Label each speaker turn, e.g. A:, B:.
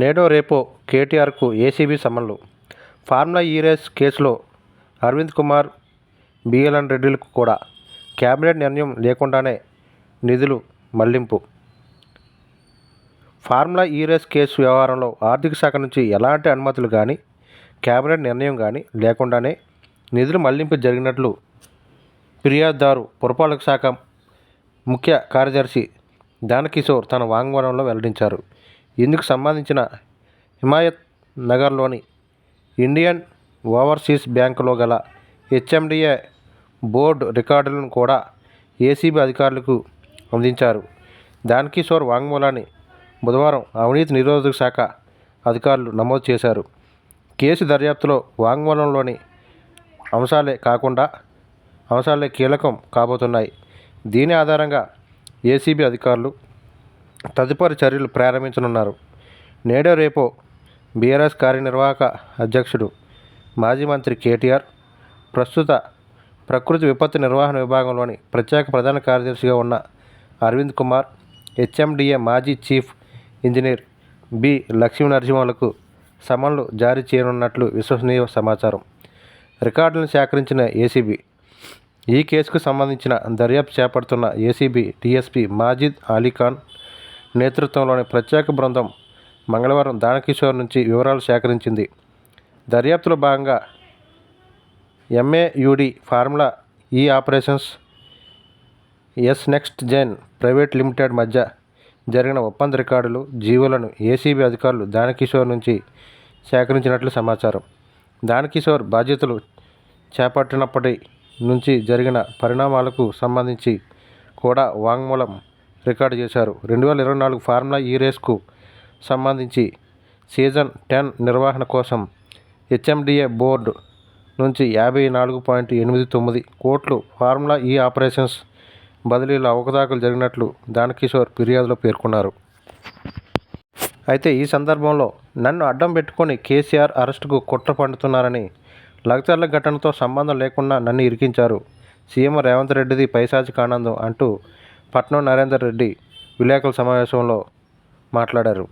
A: నేడో రేపో కేటీఆర్కు ఏసీబీ సమన్లు ఫార్ములా ఈ రేస్ కేసులో అరవింద్ కుమార్ బిఎల్ఎన్ రెడ్డిలకు కూడా కేబినెట్ నిర్ణయం లేకుండానే నిధులు మళ్ళింపు. ఫార్ములా ఈ రేస్ కేసు వ్యవహారంలో ఆర్థిక శాఖ నుంచి ఎలాంటి అనుమతులు కానీ కేబినెట్ నిర్ణయం కానీ లేకుండానే నిధులు మళ్ళింపు జరిగినట్లు ఫిర్యాదుదారు పురపాలక శాఖ ముఖ్య కార్యదర్శి దానకిషోర్ తన వాంగ్మూలంలో వెల్లడించారు. ఇందుకు సంబంధించిన హిమాయత్ నగర్లోని ఇండియన్ ఓవర్సీస్ బ్యాంకులో గల హెచ్ఎండిఏ బోర్డు రికార్డులను కూడా ఏసీబీ అధికారులకు అందించారు. దానకిషోర్ వాంగ్మూలాన్ని బుధవారం అవినీతి నిరోధక శాఖ అధికారులు నమోదు చేశారు. కేసు దర్యాప్తులో వాంగ్మూలంలోని అంశాలే కాకుండా అంశాలే కీలకం కాబోతున్నాయి. దీని ఆధారంగా ఏసీబీ అధికారులు తదుపరి చర్యలు ప్రారంభించనున్నారు. నేడో రేపో బీఆర్ఎస్ కార్యనిర్వాహక అధ్యక్షుడు మాజీ మంత్రి కేటీఆర్ ప్రస్తుత ప్రకృతి విపత్తు నిర్వహణ విభాగంలోని ప్రత్యేక ప్రధాన కార్యదర్శిగా ఉన్న అరవింద్ కుమార్ హెచ్ఎండిఏ మాజీ చీఫ్ ఇంజనీర్ బి లక్ష్మీ నరసింహలకు సమన్లు జారీ చేయనున్నట్లు విశ్వసనీయ సమాచారం. రికార్డులను సేకరించిన ఏసీబీ ఈ కేసుకు సంబంధించిన దర్యాప్తు చేపడుతున్న ఏసీబీ డీఎస్పీ మాజిద్ అలీఖాన్ నేతృత్వంలోని ప్రత్యేక బృందం మంగళవారం దానకిషోర్ నుంచి వివరాలు సేకరించింది. దర్యాప్తులో భాగంగా MAUD formula E operations ace next gen private limited మధ్య జరిగిన ఒప్పంద రికార్డులు జీవోలను ఏసీబీ అధికారులు దానకిషోర్ నుంచి సేకరించినట్లు సమాచారం. దానకిషోర్ బాధ్యతలు చేపట్టినప్పటి నుంచి జరిగిన పరిణామాలకు సంబంధించి కూడా వాంగ్మూలం రికార్డు చేశారు. రెండు వేల ఇరవై నాలుగు ఫార్ములా ఈ రేస్కు సంబంధించి సీజన్ టెన్ నిర్వహణ కోసం హెచ్ఎండిఏ బోర్డు నుంచి యాభై నాలుగు పాయింట్ ఎనిమిది తొమ్మిది కోట్లు ఫార్ములా ఈ ఆపరేషన్స్ బదిలీలో అవకతవకలు జరిగినట్లు దానకిషోర్ ఫిర్యాదులో పేర్కొన్నారు. అయితే ఈ సందర్భంలో నన్ను అడ్డం పెట్టుకొని కేసీఆర్ అరెస్టుకు కుట్ర పండుతున్నారని లగచర్ల ఘటనతో సంబంధం లేకుండా నన్ను ఇరికించారు. సీఎం రేవంత్ రెడ్డిది పైశాచిక ఆనందం అంటూ పట్నం నరేందర్ రెడ్డి విలేకరుల సమావేశంలో మాట్లాడారు.